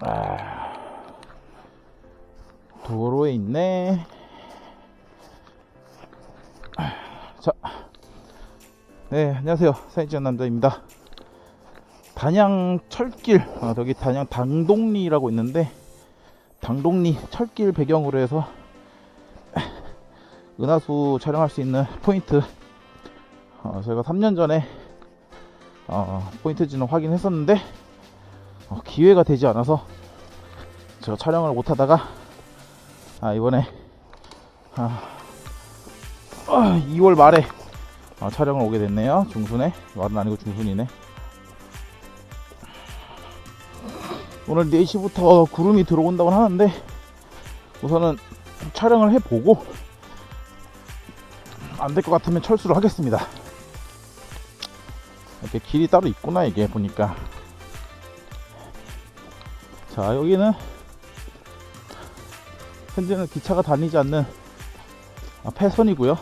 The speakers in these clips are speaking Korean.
아, 도로에 있네. 아, 자, 네 안녕하세요. 사이즈한 남자입니다. 단양 철길. 아, 저기 단양 당동리라고 있는데 당동리 철길 배경으로 해서 은하수 촬영할 수 있는 포인트. 어, 저희가 3년 전에 어, 포인트 지는 확인했었는데 어, 기회가 되지 않아서 제가 촬영을 못하다가 아, 이번에 아, 2월 말에 어, 촬영을 오게 됐네요. 중순에. 말은 아니고 중순이네. 오늘 4시부터 구름이 들어온다고 하는데 우선은 촬영을 해보고 안 될 것 같으면 철수를 하겠습니다. 이렇게 길이 따로 있구나 이게 보니까 자 여기는 현재는 기차가 다니지 않는 아, 폐선이고요.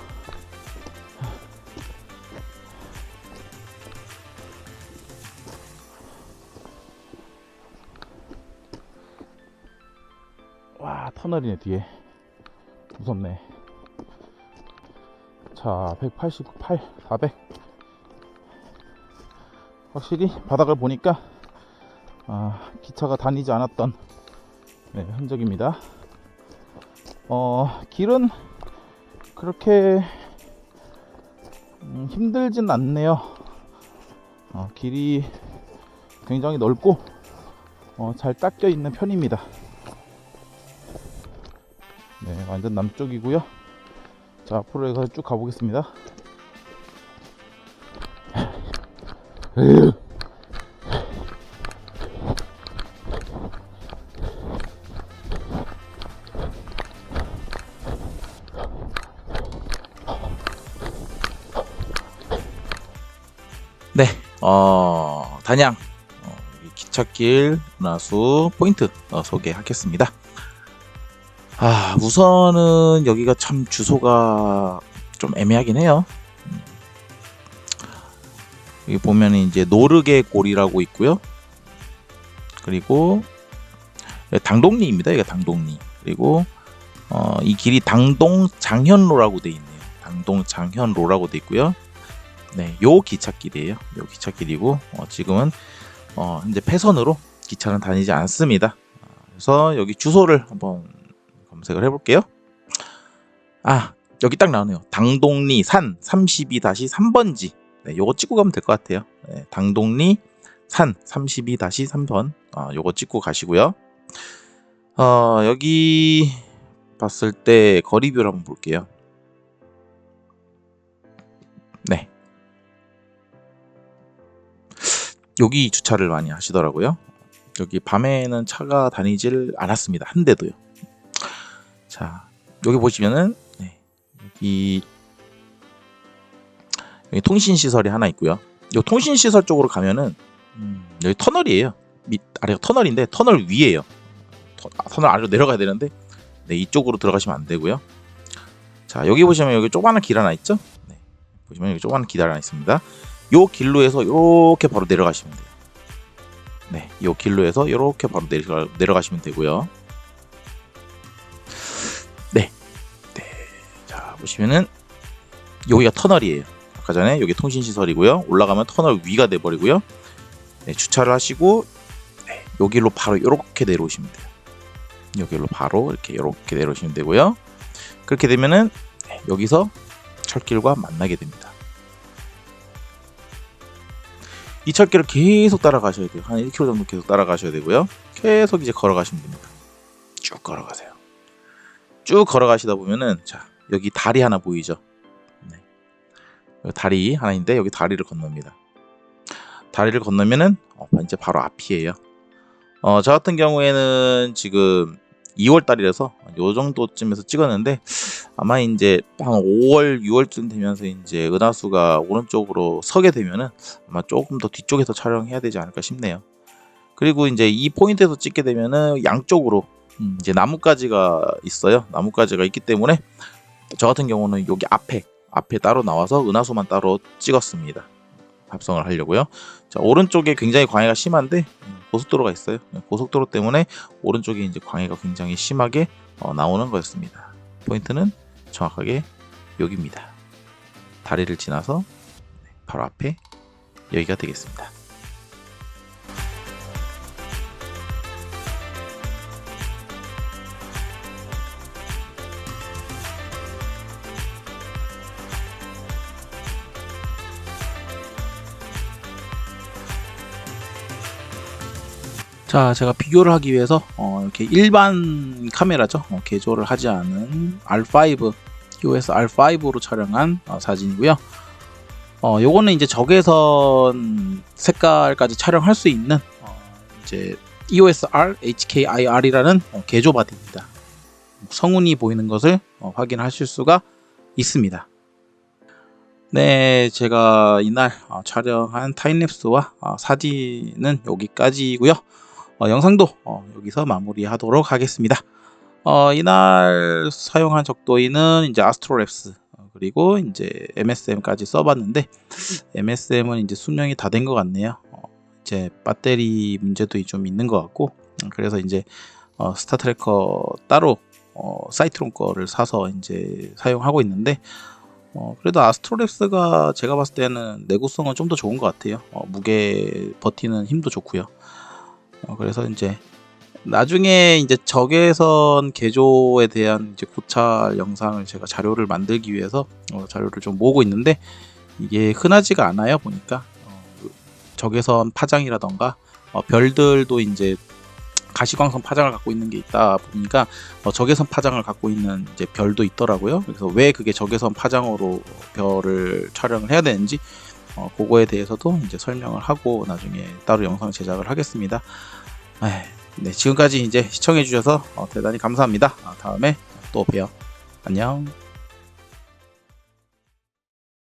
와 터널이네 뒤에. 무섭네. 자 188, 400 확실히 바닥을 보니까 아, 기차가 다니지 않았던 네, 흔적입니다. 어, 길은 그렇게 음, 힘들진 않네요. 어, 길이 굉장히 넓고 어, 잘 닦여 있는 편입니다. 네, 완전 남쪽이고요. 자, 앞으로 해서 쭉 가보겠습니다. 네, 어, 단양 어, 이 기찻길 은하수 포인트 어, 소개하겠습니다. 아, 우선은 여기가 참 주소가 좀 애매하긴 해요. 음. 여기 보면 이제 노르게 골이라고 있고요. 그리고 당동리입니다. 여기가 당동리. 그리고 어, 이 길이 당동 장현로라고 돼 있네요. 당동 장현로라고 돼 있고요. 네, 요 기찻길이에요. 요 기찻길이고 어, 지금은 어, 현재 폐선으로 기차는 다니지 않습니다. 어, 그래서 여기 주소를 한번 검색을 해볼게요. 아 여기 딱 나오네요. 당동리 산 32-3번지. 네, 요거 찍고 가면 될 것 같아요. 네, 당동리 산 32-3번. 아, 요거 찍고 가시고요. 어, 여기 봤을 때 거리뷰를 한번 볼게요. 네, 여기 주차를 많이 하시더라고요. 여기 밤에는 차가 다니질 않았습니다. 한 대도요. 자, 여기 보시면은 네, 여기, 여기 통신 시설이 하나 있고요. 이 통신 시설 쪽으로 가면은 음, 여기 터널이에요. 밑 아래가 터널인데 터널 위에요. 터, 아, 터널 아래로 내려가야 되는데 네, 이쪽으로 들어가시면 안 되고요. 자, 여기 보시면 여기 조그마한 길 하나 있죠? 네, 보시면 여기 조그마한 길 하나 있습니다. 요 길로 해서 이렇게 바로 내려가시면 돼요. 네, 요 길로 해서 이렇게 바로 내려가, 내려가시면 되고요. 네, 네, 자 보시면은 여기가 터널이에요. 아까 전에 여기 통신 시설이고요. 올라가면 터널 위가 돼 버리고요. 네, 주차를 하시고 네, 요 길로 바로 이렇게 내려오시면 돼요. 요 길로 바로 이렇게 이렇게 내려오시면 되고요. 그렇게 되면은 네, 여기서 철길과 만나게 됩니다. 이 철길을 계속 따라가셔야 돼요. 한 1km 정도 계속 따라가셔야 되고요. 계속 이제 걸어가시면 됩니다. 쭉 걸어가세요. 쭉 걸어가시다 보면은 자 여기 다리 하나 보이죠? 네. 다리 하나 있는데 여기 다리를 건넙니다. 다리를 건너면은 어, 이제 바로 앞이에요. 어, 저 같은 경우에는 지금 2월 달이라서 요 정도쯤에서 찍었는데 아마 이제 한 5월, 6월쯤 되면서 이제 은하수가 오른쪽으로 서게 되면은 아마 조금 더 뒤쪽에서 촬영해야 되지 않을까 싶네요. 그리고 이제 이 포인트에서 찍게 되면은 양쪽으로 음, 이제 나뭇가지가 있어요. 나뭇가지가 있기 때문에 저 같은 경우는 여기 앞에 앞에 따로 나와서 은하수만 따로 찍었습니다. 합성을 하려고요. 자, 오른쪽에 굉장히 광해가 심한데 음, 고속도로가 있어요. 네, 고속도로 때문에 오른쪽에 이제 광해가 굉장히 심하게 어, 나오는 거였습니다. 포인트는 정확하게 여기입니다. 다리를 지나서 네, 바로 앞에 여기가 되겠습니다. 자, 제가 비교를 하기 위해서 어, 이렇게 일반 카메라죠. 어, 개조를 하지 않은 R5, EOS R5로 촬영한 어, 사진이고요. 어, 요거는 이제 적외선 색깔까지 촬영할 수 있는 어, 이제 EOS R HKIR이라는 어, 개조 바디입니다. 성운이 보이는 것을 어, 확인하실 수가 있습니다. 네, 제가 이날 어, 촬영한 타임랩스와 어, 사진은 여기까지고요. 어, 영상도 어, 여기서 마무리하도록 하겠습니다. 어, 이날 사용한 적도인은 이제 아스트로랩스 어, 그리고 이제 MSM까지 써봤는데 MSM은 이제 수명이 다 된 것 같네요. 어, 이제 배터리 문제도 좀 있는 것 같고 음, 그래서 이제 어, 스타트래커 따로 어, 사이트론 거를 사서 이제 사용하고 있는데 어, 그래도 아스트로랩스가 제가 봤을 때는 내구성은 좀 더 좋은 것 같아요. 어, 무게 버티는 힘도 좋고요. 어, 그래서 이제 나중에 이제 적외선 개조에 대한 이제 고찰 영상을 제가 자료를 만들기 위해서 어, 자료를 좀 모으고 있는데 이게 흔하지가 않아요 보니까 어, 적외선 파장이라던가 어, 별들도 이제 가시광선 파장을 갖고 있는 게 있다 보니까 어, 적외선 파장을 갖고 있는 이제 별도 있더라고요. 그래서 왜 그게 적외선 파장으로 별을 촬영을 해야 되는지 어, 그거에 대해서도 이제 설명을 하고 나중에 따로 영상 제작을 하겠습니다. 에이, 네, 지금까지 이제 시청해 주셔서 어, 대단히 감사합니다. 아, 다음에 또 봬요. 안녕.